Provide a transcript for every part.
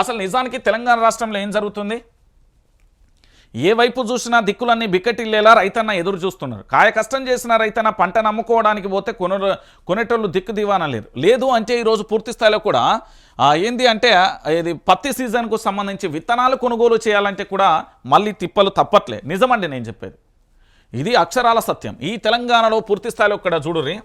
అసలు నిజానికి తెలంగాణ రాష్ట్రంలో ఏం జరుగుతుంది? ఏ వైపు చూసినా దిక్కులన్నీ బిక్కటిల్లేలా రైతన్న ఎదురు చూస్తున్నారు. కాయ కష్టం చేసిన రైతన్న పంటను అమ్ముకోవడానికి పోతే కొన కొనేటోళ్ళు దిక్కు దివాన లేరు లేదు అంటే ఈరోజు పూర్తి స్థాయిలో కూడా ఏంది అంటే ఇది పత్తి సీజన్కు సంబంధించి విత్తనాలు కొనుగోలు చేయాలంటే కూడా మళ్ళీ తిప్పలు తప్పట్లే. నిజమండి నేను చెప్పేది. ఇది అక్షరాల సత్యం. ఈ తెలంగాణలో పూర్తి స్థాయిలో ఇక్కడ చూడుర్రి.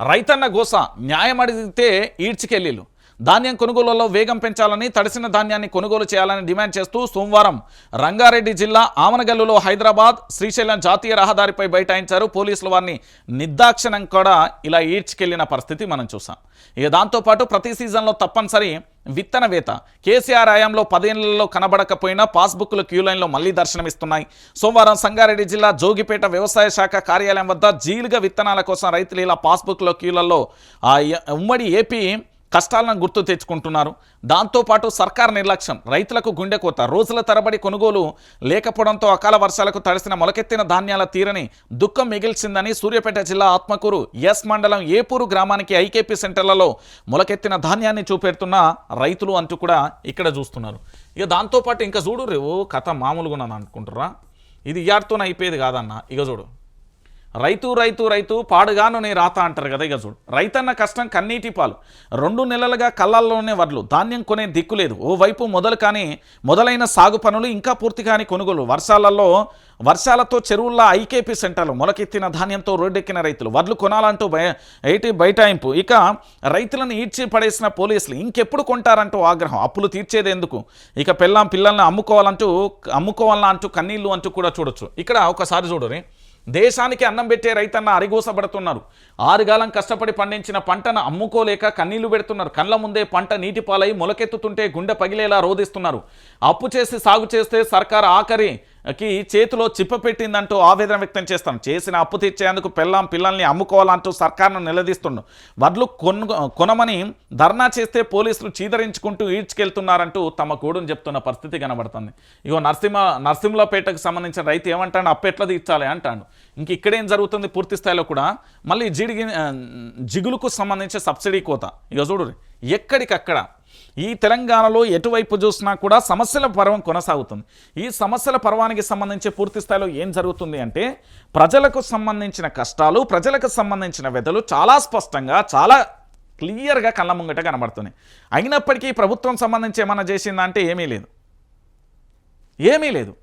రైతన్న గోస న్యాయం అడిగితే ఈడ్చికెళ్ళిళ్ళు. ధాన్యం కొనుగోలులో వేగం పెంచాలని తడిసిన ధాన్యాన్ని కొనుగోలు చేయాలని డిమాండ్ చేస్తూ సోమవారం రంగారెడ్డి జిల్లా ఆమనగల్లులో హైదరాబాద్ శ్రీశైలం జాతీయ రహదారిపై బైఠాయించారు. పోలీసులు వారిని నిర్దాక్షిణం కూడా ఇలా ఈడ్చుకెళ్ళిన పరిస్థితి మనం చూసాం. ఇక దాంతోపాటు ప్రతి సీజన్లో తప్పనిసరి విత్తనవేత. కేసీఆర్ హయాంలో పదేళ్ళలో కనబడకపోయినా పాస్బుక్లు క్యూ లైన్లో మళ్ళీ దర్శనమిస్తున్నాయి. సోమవారం సంగారెడ్డి జిల్లా జోగిపేట వ్యవసాయ శాఖ కార్యాలయం వద్ద జీలుగా విత్తనాల కోసం రైతులు ఇలా పాస్బుక్లో క్యూలలో ఆ ఉమ్మడి ఏపీ కష్టాలను గుర్తు తెచ్చుకుంటున్నారు. దాంతోపాటు సర్కార్ నిర్లక్ష్యం. రైతులకు గుండె కోత. రోజుల తరబడి కొనుగోలు లేకపోవడంతో అకాల వర్షాలకు తడిసిన మొలకెత్తిన ధాన్యాల తీరని దుఃఖం మిగిల్చిందని సూర్యాపేట జిల్లా ఆత్మకూరు ఎస్ మండలం ఏపూరు గ్రామానికి ఐకేపీ సెంటర్లలో మొలకెత్తిన ధాన్యాన్ని చూపెడుతున్న రైతులు అంటూ కూడా ఇక్కడ చూస్తున్నారు. ఇక దాంతోపాటు ఇంకా చూడు రేవు కథ మామూలుగా ఉన్నాను అనుకుంటారా ఇది ఇయార్తోనే అయిపోయేది కాదన్న. ఇక చూడు. రైతు రైతు రైతు పాడుగాను నీ రాత అంటారు కదా ఇక చూడు. రైతన్న కష్టం కన్నీటి పాలు. రెండు నెలలుగా కళ్ళల్లోనే వడ్లు. ధాన్యం కొనే దిక్కు లేదు. ఓవైపు మొదలు కానీ మొదలైన సాగు పనులు ఇంకా పూర్తి కాని కొనుగోలు. వర్షాలలో వర్షాలతో చెరువుల్లో ఐకేపీ సెంటర్లు మొలకెత్తిన ధాన్యంతో రోడ్డెక్కిన రైతులు. వడ్లు కొనాలంటూ బయ బైటాయింపు ఇక రైతులను ఈడ్చి పడేసిన పోలీసులు ఇంకెప్పుడు కొంటారంటూ ఆగ్రహం. అప్పులు తీర్చేది ఎందుకు? ఇక పిల్లం పిల్లల్ని అమ్ముకోవాలంటూ అమ్ముకోవాలంటూ అంటూ కన్నీళ్ళు అంటూ కూడా చూడొచ్చు. ఇక్కడ ఒకసారి చూడరి దేశానికి అన్నం పెట్టే రైతన్న అరిగోసబడుతున్నారు. ఆరుగాలం కష్టపడి పండించిన పంటను అమ్ముకోలేక కన్నీళ్ళు పెడుతున్నారు. కళ్ళ ముందే పంట నీటి పాలై మొలకెత్తుతుంటే గుండె పగిలేలా రోధిస్తున్నారు. అప్పు చేసి సాగు చేస్తే సర్కార్ కి చేతిలో చిప్ప పెట్టిందంటూ ఆవేదన వ్యక్తం చేస్తాను చేసిన అప్పు తెచ్చేందుకు పిల్లం పిల్లల్ని అమ్ముకోవాలంటూ సర్కార్ను నిలదీస్తున్నాడు వడ్లు కొను కొనమని ధర్నా చేస్తే పోలీసులు చీదరించుకుంటూ ఈడ్చుకెళ్తున్నారంటూ తమ గోడును చెప్తున్న పరిస్థితి కనబడుతుంది. ఇగో నరసింహ నరసింహపేటకు సంబంధించిన రైతు ఏమంటాడు? అప్పు ఎట్లా తీర్చాలి అంటాడు. ఇంక ఇక్కడేం జరుగుతుంది పూర్తి స్థాయిలో కూడా మళ్ళీ జిడిగి జిగులుకు సంబంధించి సబ్సిడీ కోత. ఇక చూడు ఎక్కడికక్కడ ఈ తెలంగాణలో ఎటువైపు చూసినా కూడా సమస్యల పర్వం కొనసాగుతుంది. ఈ సమస్యల పర్వానికి సంబంధించి పూర్తి స్థాయిలో ఏం జరుగుతుంది అంటే ప్రజలకు సంబంధించిన కష్టాలు ప్రజలకు సంబంధించిన వ్యధలు చాలా స్పష్టంగా చాలా క్లియర్గా కళ్ళ ముంగట కనబడుతున్నాయి. అయినప్పటికీ ప్రభుత్వం సంబంధించి ఏమన్నా చేసిందంటే ఏమీ లేదు. ఏమీ లేదు.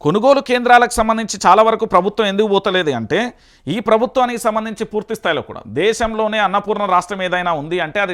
కొనుగోలు కేంద్రాలకు సంబంధించి చాలా వరకు ప్రభుత్వం ఎందుకు పోతలేదు అంటే ఈ ప్రభుత్వానికి సంబంధించి పూర్తి స్థాయిలో కూడా దేశంలోనే అన్నపూర్ణ రాష్ట్రం ఏదైనా ఉంది అంటే అది